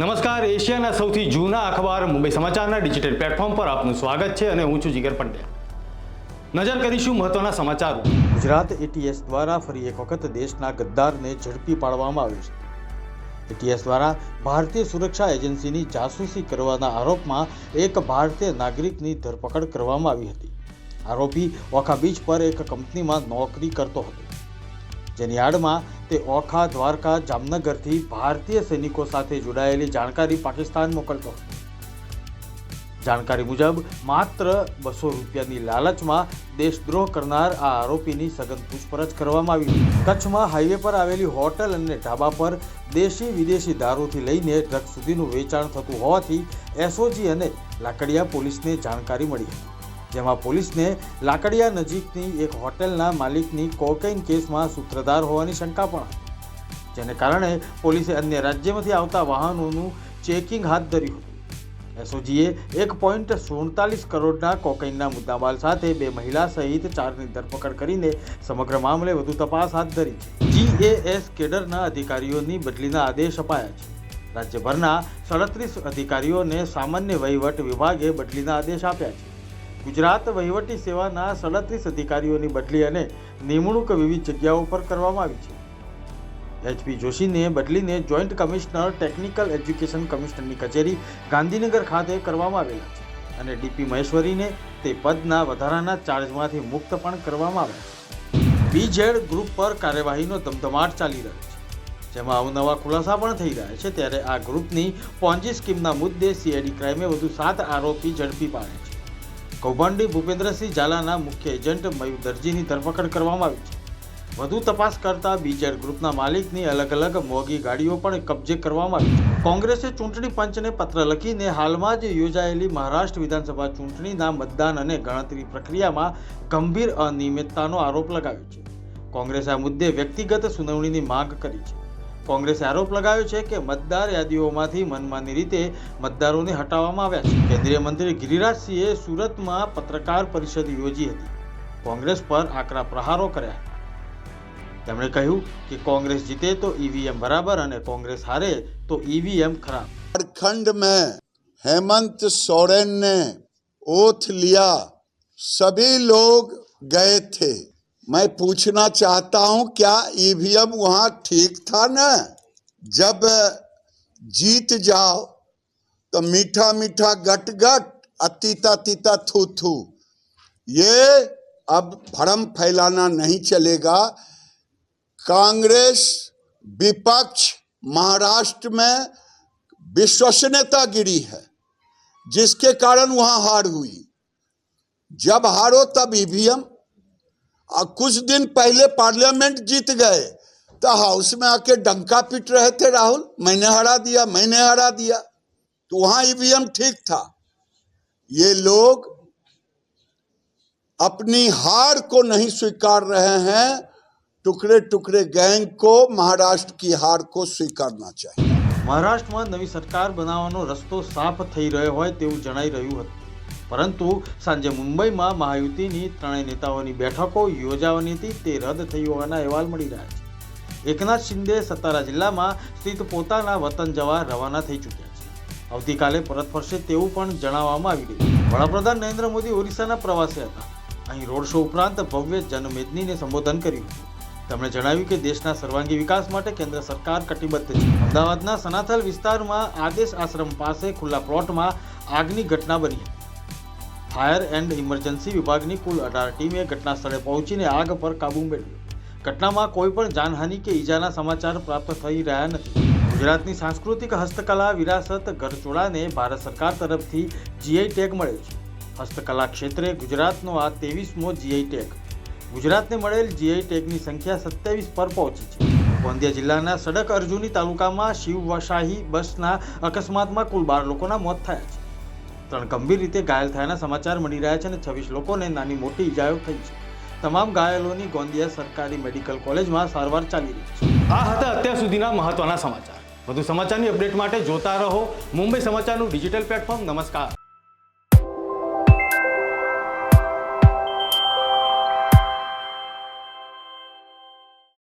નમસ્કાર, એશિયાના સૌથી જૂના અખબાર મુંબઈ સમાચારના ડિજિટલ પ્લેટફોર્મ પર આપનું સ્વાગત છે અને હું છું જીગર પંડ્યા. નજર કરીશું મહત્વના સમાચારો. ગુજરાત એટીએસ દ્વારા ફરી એક વખત દેશના ગદ્દારને ઝડપી પાડવામાં આવ્યો છે. એટીએસ દ્વારા ભારતીય સુરક્ષા એજન્સીની જાસૂસી કરવાના આરોપમાં એક ભારતીય નાગરિકની ધરપકડ કરવામાં આવી હતી. આરોપી ઓખા બીચ પર એક કંપનીમાં નોકરી કરતો હતો. જેની આડમાં તે ઓખા, દ્વારકા, જામનગરથી ભારતીય સૈનિકો સાથે જોડાયેલી જાણકારી પાકિસ્તાન મોકલતો. જાણકારી મુજબ, માત્ર બસો રૂપિયાની લાલચમાં દેશદ્રોહ કરનાર આ આરોપીની સઘન પૂછપરછ કરવામાં આવી. કચ્છમાં હાઈવે પર આવેલી હોટલ અને ઢાબા પર દેશી વિદેશી દારૂથી લઈને ડ્રગ સુધીનું વેચાણ થતું હોવાથી એસઓજી અને લાકડિયા પોલીસને જાણકારી મળી. જેમાં પોલીસને લાકડિયા નજીકની એક હોટેલના માલિકની કોકેઇન કેસમાં સૂત્રધાર હોવાની શંકા પણ હતી. જેને કારણે પોલીસે અન્ય રાજ્યમાંથી આવતા વાહનોનું ચેકિંગ હાથ ધર્યું હતું. એસઓજીએ એક પોઈન્ટ સુડતાલીસ કરોડના કોકેઇનના મુદ્દામાલ સાથે બે મહિલા સહિત ચારની ધરપકડ કરીને સમગ્ર મામલે વધુ તપાસ હાથ ધરી છે. જીએએસ કેડરના અધિકારીઓની બદલીના આદેશ અપાયા છે. રાજ્યભરના સડત્રીસ અધિકારીઓને સામાન્ય વહીવટ વિભાગે બદલીના આદેશ આપ્યા છે. ગુજરાત વહીવટી સેવાના સડત્રીસ અધિકારીઓની બદલી અને નિમણૂક વિવિધ જગ્યાઓ પર કરવામાં આવી છે. એચપી જોશીને બદલીને જોઈન્ટ કમિશનર, ટેકનિકલ એજ્યુકેશન કમિશનરની કચેરી ગાંધીનગર ખાતે કરવામાં આવેલા છે અને ડીપી મહેશ્વરીને તે પદના વધારાના ચાર્જમાંથી મુક્ત પણ કરવામાં આવ્યા છે. બીજેડ ગ્રુપ પર કાર્યવાહીનો ધમધમાટ ચાલી રહ્યો છે. જેમાં અવનવા ખુલાસા પણ થઈ રહ્યા છે, ત્યારે આ ગ્રુપની પોન્જી સ્કીમના મુદ્દે સીઆઈડી ક્રાઇમે વધુ સાત આરોપી ઝડપી પાડ્યા છે. કૌભાંડી ભૂપેન્દ્રસિંહ ઝાલાના મુખ્ય એજન્ટ મયુર દરજીની ધરપકડ કરવામાં આવી છે. વધુ તપાસ કરતા બીજેડ ગ્રુપના માલિકની અલગ અલગ મોંઘી ગાડીઓ પણ કબજે કરવામાં આવી છે. કોંગ્રેસે ચૂંટણી પંચને પત્ર લખીને હાલમાં જ યોજાયેલી મહારાષ્ટ્ર વિધાનસભા ચૂંટણીના મતદાન અને ગણતરી પ્રક્રિયામાં ગંભીર અનિયમિતતાનો આરોપ લગાવ્યો છે. કોંગ્રેસે આ મુદ્દે વ્યક્તિગત સુનાવણીની માંગ કરી છે. કોંગ્રેસે આરોપ લગાવ્યો છે કે મતદાર યાદીઓમાંથી મનમાની રીતે મતદારોને હટાવવામાં આવ્યા છે કેન્દ્રીય મંત્રી ગિરિરાજસિંહે સુરતમાં પત્રકાર પરિષદ યોજી હતી કોંગ્રેસ પર આકરા પ્રહારો કર્યા હતા તેમણે કહ્યું કે કોંગ્રેસ જીતે તો ઈવીએમ બરાબર અને કોંગ્રેસ હારે તો ઈવીએમ ખરાબ झारखंड में हेमंत सोरेन ने ओथ लिया सभी लोग गए थे मैं पूछना चाहता हूँ, क्या ईवीएम वहाँ ठीक था ना? जब जीत जाओ तो मीठा मीठा गट गट, अतीता तीता थू थू। ये अब भ्रम फैलाना नहीं चलेगा। कांग्रेस विपक्ष महाराष्ट्र में विश्वसनीयता गिरी है, जिसके कारण वहाँ हार हुई। जब हारो तब ईवीएम कुछ दिन पहले पार्लियामेंट जीत गए तो हाउस में आके डंका पीट रहे थे राहुल मैंने हरा दिया मैंने हरा दिया तो वहां ईवीएम ठीक था ये लोग अपनी हार को नहीं स्वीकार रहे हैं टुकड़े टुकड़े गैंग को महाराष्ट्र की हार को स्वीकारना चाहिए મહારાષ્ટ્રમાં નવી સરકાર બનાવવાનો રસ્તો સાફ થઈ રહ્યો હોય તેવું જણાઈ રહ્યું હતું પરંતુ સાંજે મુંબઈમાં મહાયુતિની ત્રણેય નેતાઓની બેઠકો યોજાવાની હતી, તે રદ થઈ હોવાના અહેવાલ મળી રહ્યા છે. એકનાથ શિંદે સતારા જિલ્લામાં સ્થિત પોતાના વતન જવા રવાના થઈ ચૂક્યા છે. આવતીકાલે પરત ફરશે તેવું પણ જણાવવામાં આવી રહ્યું વડાપ્રધાન નરેન્દ્ર મોદી ઓરિસ્સાના પ્રવાસે હતા. અહીં રોડ શો ઉપરાંત ભવ્ય જનમેદનીને સંબોધન કર્યું હતું. તેમણે જણાવ્યું કે દેશના સર્વાંગી વિકાસ માટે કેન્દ્ર સરકાર કટિબદ્ધ છે. અમદાવાદના સનાથલ વિસ્તારમાં આદેશ આશ્રમ પાસે ખુલ્લા પ્લોટમાં આગની ઘટના બની હતી. ફાયર એન્ડ ઇમરજન્સી વિભાગની કુલ અઢાર ટીમે ઘટના સ્થળે પહોંચીને આગ પર કાબૂ મેળવ્યો ઘટનામાં કોઈ પણ જાનહાનિ કે ઈજાના સમાચાર પ્રાપ્ત થઈ રહ્યા નથી. ગુજરાતની સાંસ્કૃતિક હસ્તકલા વિરાસત ગરચોળાને ભારત સરકાર તરફથી જીઆઈ ટેગ મળ્યો છે. હસ્તકલા ક્ષેત્રે ગુજરાતનો આ ત્રેવીસમો જીઆઈ ટેગ. ગુજરાતને મળેલ જીઆઈ ટેગની સંખ્યા સત્યાવીસ પર પહોંચી છે. ગોંદિયા જિલ્લાના સડક અર્જુની તાલુકામાં શિવશાહી બસના અકસ્માતમાં કુલ બાર લોકોના મોત થયા છે. ત્રણ ગંભીર રીતે ઘાયલ થયાના સમાચાર મળી રહ્યા છે અને છવ્વીસ લોકોને નાની મોટી ઇજાઓ થઈ છે. તમામ ઘાયલોની ગોંદિયા સરકારી મેડિકલ કોલેજમાં સારવાર ચાલી રહી છે. આ હતા અત્યાર સુધીના મહત્વના સમાચાર. વધુ સમાચારની અપડેટ માટે જોતા રહો મુંબઈ સમાચારનું ડિજિટલ પ્લેટફોર્મ. નમસ્કાર.